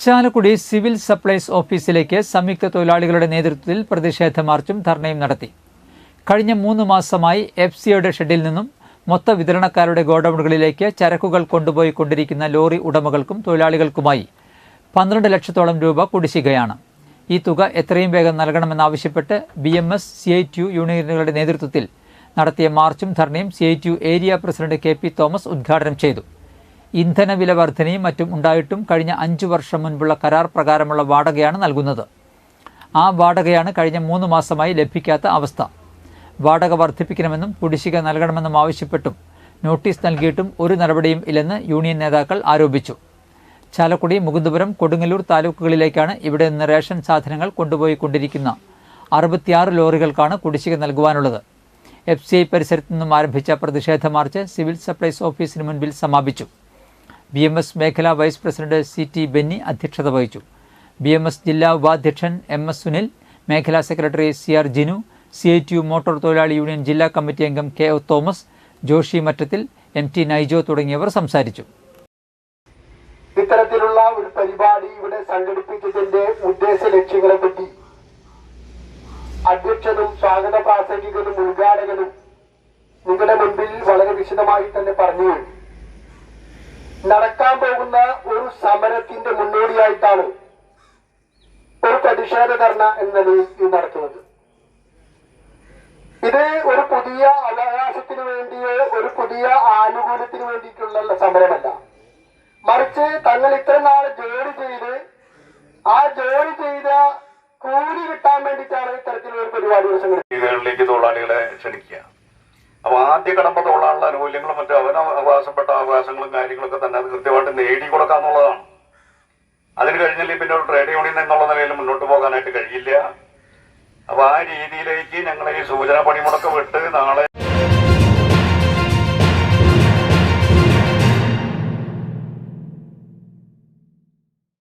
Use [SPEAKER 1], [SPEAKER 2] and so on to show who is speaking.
[SPEAKER 1] Chalakudy civil supplies ഓഫീസിലേക്ക് സംയുക്ത തൊഴിലാളികളുടെ നേതൃത്വത്തിൽ പ്രതിഷേധ മാർച്ചും ധർണയും നടത്തി. കഴിഞ്ഞ മൂന്ന് മാസമായി എഫ് സിയുടെ ഷെഡിൽ നിന്നും മൊത്ത വിതരണക്കാരുടെ ഗോഡൌണുകളിലേക്ക് ചരക്കുകൾ കൊണ്ടുപോയി കൊണ്ടിരിക്കുന്ന ലോറി ഉടമകൾക്കും തൊഴിലാളികൾക്കുമായി പന്ത്രണ്ട് ലക്ഷത്തോളം രൂപ കുടിശ്ശികയാണ്. ഈ തുക എത്രയും വേഗം നൽകണമെന്നാവശ്യപ്പെട്ട് B M S C I T U യൂണിയനുകളുടെ നേതൃത്വത്തിൽ നടത്തിയ മാർച്ചും ധർണയും C I T U area president K P Thomas ഉദ്ഘാടനം ചെയ്തു. ഇന്ധനവില വർധനയും മറ്റും ഉണ്ടായിട്ടും കഴിഞ്ഞ അഞ്ചു വർഷം മുൻപുള്ള കരാർ പ്രകാരമുള്ള വാടകയാണ് നൽകുന്നത്. ആ വാടകയാണ് കഴിഞ്ഞ മൂന്ന് മാസമായി ലഭിക്കാത്ത അവസ്ഥ. വാടക വർദ്ധിപ്പിക്കണമെന്നും കുടിശ്ശിക നൽകണമെന്നും ആവശ്യപ്പെട്ടും നോട്ടീസ് നൽകിയിട്ടും ഒരു നടപടിയും ഇല്ലെന്ന് യൂണിയൻ നേതാക്കൾ ആരോപിച്ചു. ചാലക്കുടി മുകുന്ദപുരം കൊടുങ്ങല്ലൂർ താലൂക്കുകളിലേക്കാണ് ഇവിടെ നിന്ന് റേഷൻ സാധനങ്ങൾ കൊണ്ടുപോയി കൊണ്ടിരിക്കുന്ന അറുപത്തിയാറ് ലോറികൾക്കാണ് കുടിശ്ശിക നൽകുവാനുള്ളത്. എഫ് സി ഐ പരിസരത്തു നിന്നും ആരംഭിച്ച പ്രതിഷേധ മാർച്ച് സിവിൽ സപ്ലൈസ് ഓഫീസിന് മുൻപിൽ സമാപിച്ചു. ബി എം എസ് മേഖലാ vice president C T Benny അധ്യക്ഷത വഹിച്ചു ബി എം എസ് ജില്ലാ ഉപാധ്യക്ഷൻ എം എസ് സുനിൽ മേഖലാ secretary C R Jinu C I T U motor തൊഴിലാളി യൂണിയൻ ജില്ലാ കമ്മിറ്റി അംഗം K O Thomas Joshy Mattathil M T Naijo തുടങ്ങിയവർ സംസാരിച്ചു
[SPEAKER 2] ഇത്തരത്തിലുള്ള ഒരു പരിപാടി ഇവിടെ സംഘടിപ്പിച്ചതിന്റെ ഉദ്ദേശ ലക്ഷ്യങ്ങളെ പറ്റി അധ്യക്ഷനും സ്വാഗത പ്രാസംഗികനും ഉദ്ഘാടകനും നിങ്ങളുടെ മുൻപിൽ വളരെ വിശദമായി തന്നെ പറഞ്ഞു കഴിഞ്ഞു. നടക്കാൻ പോകുന്ന ഒരു സമരത്തിന്റെ മുന്നോടിയായിട്ടാണ് ഒരു പ്രതിഷേധ ധർണ എന്ന നിലയിൽ നടത്തുന്നത്. ഇത് ഒരു പുതിയ അവകാശത്തിന് വേണ്ടിയോ ഒരു പുതിയ ആനുകൂല്യത്തിന് വേണ്ടിയിട്ടുള്ള സമരമല്ല. മറിച്ച് തങ്ങൾ ഇത്ര നാൾ ജോലി ചെയ്ത് ആ ജോലി ചെയ്ത കൂലി കിട്ടാൻ വേണ്ടിയിട്ടാണ് ഇത്തരത്തിലുള്ള ഒരു പരിപാടികൾ
[SPEAKER 3] തൊഴിലാളികളെ ക്ഷണിക്കുക. അപ്പൊ ആദ്യ കടമ്പ തൊഴിലാളികളുടെ ആനുകൂല്യങ്ങളും മറ്റു അവന് അവകാശപ്പെട്ട അവകാശങ്ങളും കാര്യങ്ങളൊക്കെ തന്നെ അത് കൃത്യമായിട്ട് നേടി കൊടുക്കാന്നുള്ളതാണ്. അതിന് കഴിഞ്ഞില്ലെങ്കിൽ പിന്നെ ഒരു ട്രേഡ് യൂണിയൻ എന്നുള്ള നിലയിൽ മുന്നോട്ട് പോകാനായിട്ട് കഴിയില്ല. അപ്പൊ ആ രീതിയിലേക്ക് ഞങ്ങൾ ഈ സൂചന പണിമുടക്ക് വിട്ട് നാളെ